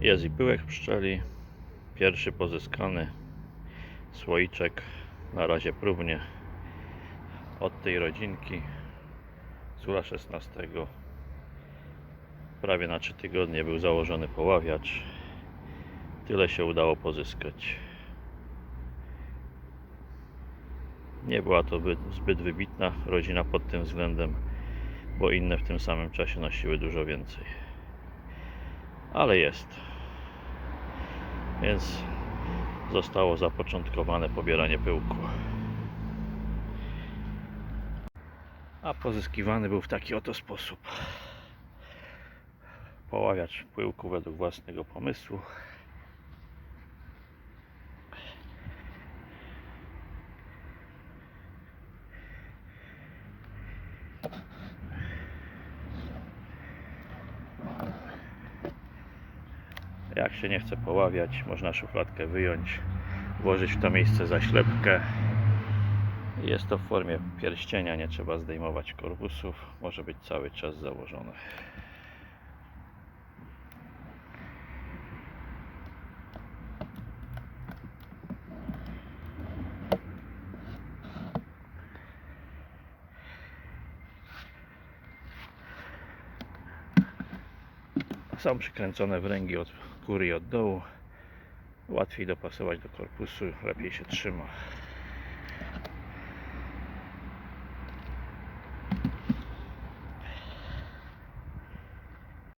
Jest i pyłek pszczeli. Pierwszy pozyskany słoiczek. Na razie próbnie od tej rodzinki z ula 16. Prawie na 3 tygodnie był założony poławiacz. Tyle się udało pozyskać. Nie była to by- zbyt wybitna rodzina pod tym względem, bo inne w tym samym czasie nosiły dużo więcej. Ale jest. Więc zostało zapoczątkowane pobieranie pyłku. A pozyskiwany był w taki oto sposób. Poławiacz pyłku według własnego pomysłu. Jak się nie chce poławiać, można szufladkę wyjąć, włożyć w to miejsce zaślepkę. Jest to w formie pierścienia, nie trzeba zdejmować korpusów, może być cały czas założone. Są przykręcone wręgi od góry i od dołu. Łatwiej dopasować do korpusu, lepiej się trzyma.